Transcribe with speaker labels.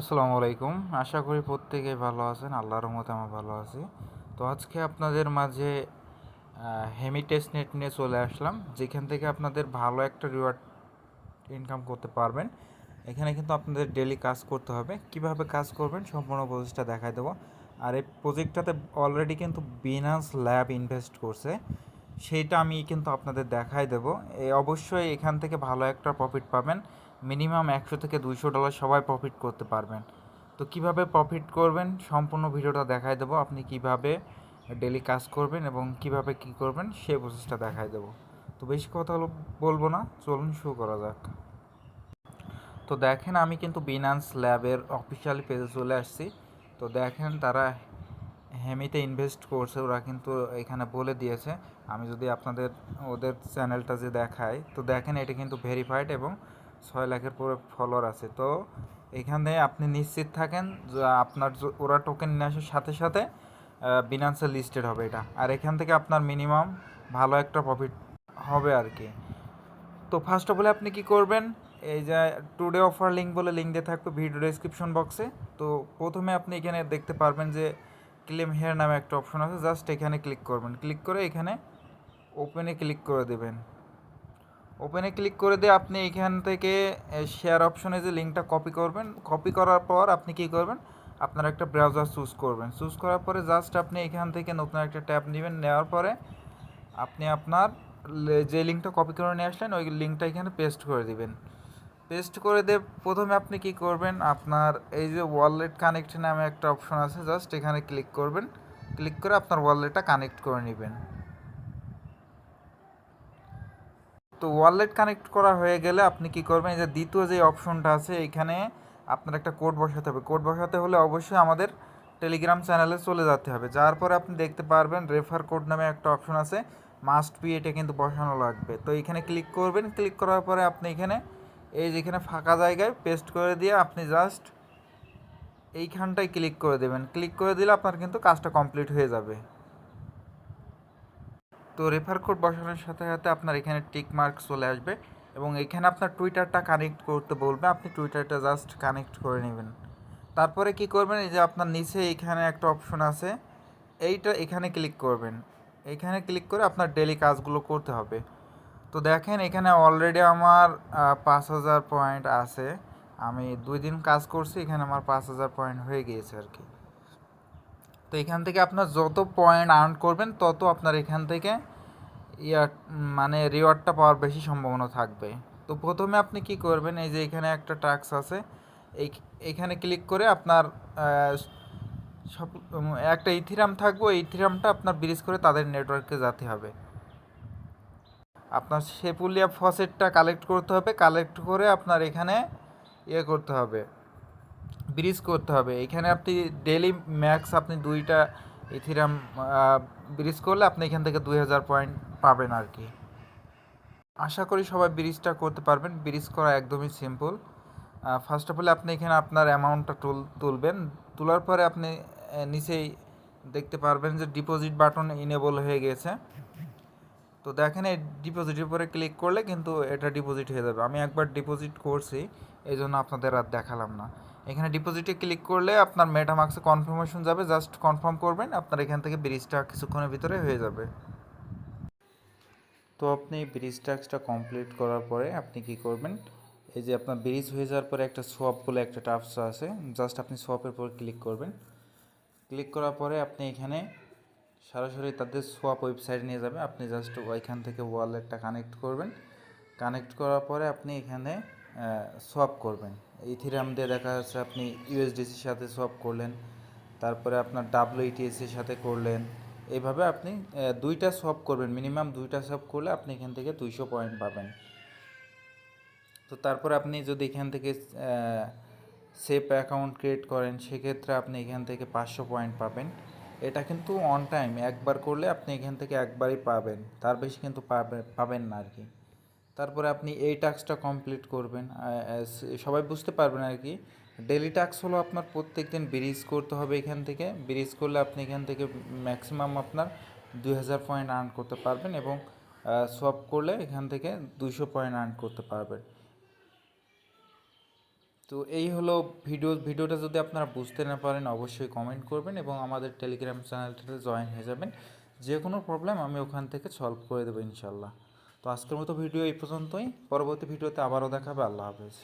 Speaker 1: আসসালামু আলাইকুম। আশা করি প্রত্যেকেই ভালো আছেন। আল্লাহর রহমতে আমি ভালো আছি। তো আজকে আপনাদের মাঝে হেমি টেস্ট নেট নিয়ে চলে আসলাম, যেখান থেকে আপনাদের ভালো একটা রিওয়ার্ড ইনকাম করতে পারবেন। এখানে কিন্তু আপনাদের ডেলি কাজ করতে হবে। কীভাবে কাজ করবেন সম্পূর্ণ প্রসেসটা দেখাই দেবো। আর এই প্রজেক্টটাতে অলরেডি কিন্তু বিনান্স ল্যাব ইনভেস্ট করছে। সেইটা আমি কিন্তু আপনাদের দেখাই দেবো। অবশ্যই এখান থেকে ভালো একটা প্রফিট পাবেন। মিনিমাম একশো থেকে দুইশো ডলার সবাই প্রফিট করতে পারবেন। তো কীভাবে প্রফিট করবেন? সম্পূর্ণ ভিডিওটা দেখাই দেবো। আপনি কীভাবে ডেলি কাজ করবেন এবং কীভাবে কি করবেন সেই প্রসেসটা দেখাই দেবো। তো বেশি কথা বলব না। চলুন শুরু করা যাক। তো দেখেন, আমি কিন্তু বিনান্স ল্যাবের অফিসিয়াল পেজে চলে আসছি। তো দেখেন, তারা হেমিতে ইনভেস্ট করছে। ওরা কিন্তু এখানে বলে দিয়েছে। আমি যদি আপনাদের, ওদের চ্যানেলটা যে দেখাই, তো দেখেন, এটা কিন্তু ভেরিফাইড এবং ছয় লাখের পরে ফলোয়ার আছে। তো এখানে আপনি নিশ্চিত থাকেন যে আপনার ওরা টোকেন নিয়ে আসার সাথে সাথে বিনান্সে লিস্টেড হবে এটা। আর এখান থেকে আপনার মিনিমাম ভালো একটা প্রফিট হবে আর কি। তো ফার্স্ট অফ অল আপনি কি করবেন? এই যে টুডে অফার লিঙ্ক বলে লিঙ্ক দিয়ে থাকবে ভিডিও ডেসক্রিপশন বক্সে তো প্রথমে আপনি এখানে দেখতে পারবেন যে ক্লেম হেয়ার নামে একটা অপশন আছে। জাস্ট এখানে ক্লিক করবেন। ক্লিক করে এখানে ওপেনে ক্লিক করে দেবেন। ওপেনে ক্লিক করে দিয়ে আপনি এখান থেকে শেয়ার অপশনে যে লিঙ্কটা কপি করবেন কপি করার পর আপনি কি করবেন? আপনার একটা ব্রাউজার চুজ করবেন। চুজ করার পরে জাস্ট আপনি এখান থেকে নতুন একটা ট্যাব নেবেন, নেওয়ার পরে আপনি আপনার যে লিঙ্কটা কপি করে নিয়ে আসলেন, ওই লিঙ্কটা এখানে পেস্ট করে দিবেন। পেস্ট করে দিয়ে প্রথমে আপনি কি করবেন? আপনার এই যে ওয়ালেট কানেক্ট নামে একটা অপশন আছে জাস্ট এখানে ক্লিক করবেন। ক্লিক করে আপনার ওয়ালেটটা কানেক্ট করে নেবেন। তো ওয়ালেট কানেক্ট করা হয়ে গেলে আপনি কি করবেন? যে দ্বিতীয় যে অপশনটা আছে, এখানে আপনার একটা কোড বসাতে হবে। কোড বসাতে হলে অবশ্যই আমাদের টেলিগ্রাম চ্যানেলে চলে যেতে হবে। যার পরে আপনি দেখতে পারবেন রেফার কোড নামে একটা অপশন আছে। মাস্ট বি এটা কিন্তু বসানো লাগবে। তো এখানে ক্লিক করবেন। ক্লিক করার পরে আপনি এখানে, এই যেখানে ফাঁকা জায়গায় পেস্ট করে দিয়ে আপনি জাস্ট এইখানটায় ক্লিক করে দেবেন। ক্লিক করে দিলে আপনার কিন্তু কাজটা কমপ্লিট হয়ে যাবে। তো রেফার কোড বসানোর সাথে সাথে আপনার এখানে টিক মার্ক চলে আসবে এবং এখানে আপনার টুইটারটা কানেক্ট করতে বলবে। আপনি টুইটারটা জাস্ট কানেক্ট করে নেবেন। তারপরে কি করবেন? এই যে আপনার নিচে এখানে একটা অপশন আছে। এইটা এখানে ক্লিক করবেন। এখানে ক্লিক করে আপনার ডেলি কাজগুলো করতে হবে। তো দেখেন, এখানে অলরেডি আমার পাঁচ হাজার পয়েন্ট আছে। আমি দুই দিন কাজ করছি, এখানে আমার পাঁচ হাজার পয়েন্ট হয়ে গিয়েছে আর কি। তো এখান থেকে আপনার যত পয়েন্ট আর্ন করবেন, তত আপনার এখান থেকে ইয়ার মানে রিওয়ার্ডটা পাওয়ার বেশি সম্ভাবনা থাকবে। তো প্রথমে আপনি কি করবেন, এই যে এখানে একটা টাস্ক আছে, এই, এখানে ক্লিক করে আপনার সব একটা ইথিরাম থাকবে, ওই ইথিরামটা আপনার ব্রিজ করে তাদের নেটওয়ার্কে যেতে হবে। আপনার সেপুলিয়া ফসেটটা কালেক্ট করতে হবে কালেক্ট করে আপনার এখানে ইয়ে করতে হবে। ব্রিজ করতে হবে। এখানে আপনি ডেলি ম্যাক্স আপনি দুইটা ইথিরাম ব্রিজ করলে আপনি এখান থেকে দুই হাজার পয়েন্ট পাবেন আর কি আশা করি সবাই ব্রিজটা করতে পারবেন। ব্রিজ করা একদমই সিম্পল ফার্স্ট অফ অল আপনি এখানে আপনার অ্যামাউন্টটা তুল, তুলবেন। তোলার পরে আপনি নিচেই দেখতে পারবেন যে ডিপোজিট বাটন ইনেবল হয়ে গেছে। তো দেখেন এই ডিপোজিটের উপরে ক্লিক করলে কিন্তু এটা ডিপোজিট হয়ে যাবে। আমি একবার ডিপোজিট করছি এই জন্য আপনাদের আর দেখালাম না। এখানে ডিপোজিটে ক্লিক করলে আপনার মেটামাক্সে কনফার্মেশন যাবে। জাস্ট কনফার্ম করবেন, আপনার এখান থেকে ব্রিজটা কিছুক্ষণের ভিতরে হয়ে যাবে। তো আপনি ব্রিজ টাস্কটা কমপ্লিট করার পরে আপনি কি করবেন, এই যে আপনার ব্রিজ হয়ে যাওয়ার পরে একটা সোয়াপ বলে একটা টাস্ক আছে জাস্ট আপনি সোয়াপের পর ক্লিক করবেন। ক্লিক করার পরে আপনি এখানে সরাসরি তাদের সোয়াপ ওয়েবসাইট নিয়ে যাবে। আপনি জাস্ট ওইখান থেকে ওয়ালেটটা কানেক্ট করবেন। কানেক্ট করার পরে আপনি এখানে সোয়াপ করবেন। ইথিরাম দিয়ে দেখা যাচ্ছে আপনি ইউএসডিসির সাথে সোয়াপ করলেন, তারপরে আপনার ডাব্লিউটিএস এর সাথে করলেন। এইভাবে আপনি দুইটা সোয়াপ করবেন মিনিমাম দুইটা সোয়াপ করলে আপনি এখান থেকে দুইশো পয়েন্ট পাবেন। তো তারপর আপনি যদি এখান থেকে সেফ অ্যাকাউন্ট ক্রিয়েট করেন, সেক্ষেত্রে আপনি এখান থেকে পাঁচশো পয়েন্ট পাবেন। এটা কিন্তু অন টাইম একবার করলে আপনি এখান থেকে একবারই পাবেন, তার বেশি কিন্তু পাবে, পাবেন না আর কি। তারপরে আপনি এই টাস্কটা কমপ্লিট করবেন সবাই বুঝতে পারবেন আর কি। ডেলি টাস্ক হলো আপনার প্রত্যেক দিন ব্রিজ করতে হবে এখান থেকে। ব্রিজ করলে আপনি এখান থেকে ম্যাক্সিমাম আপনার দুই হাজার পয়েন্ট আর্ন করতে পারবেন এবং সব করলে এখান থেকে দুইশো পয়েন্ট আর্ন করতে পারবেন। তো এই হলো ভিডিও ভিডিওটা যদি আপনারা বুঝতে না পারেন অবশ্যই কমেন্ট করবেন এবং আমাদের টেলিগ্রাম চ্যানেলটাতে জয়েন হয়ে যাবেন। যে কোনো প্রবলেম আমি ওখান থেকে সলভ করে দেবো ইনশাল্লাহ। তো আজকের মতো ভিডিও এই পর্যন্তই। পরবর্তী ভিডিওতে আবারও দেখাবে। আল্লাহ হাফেজ।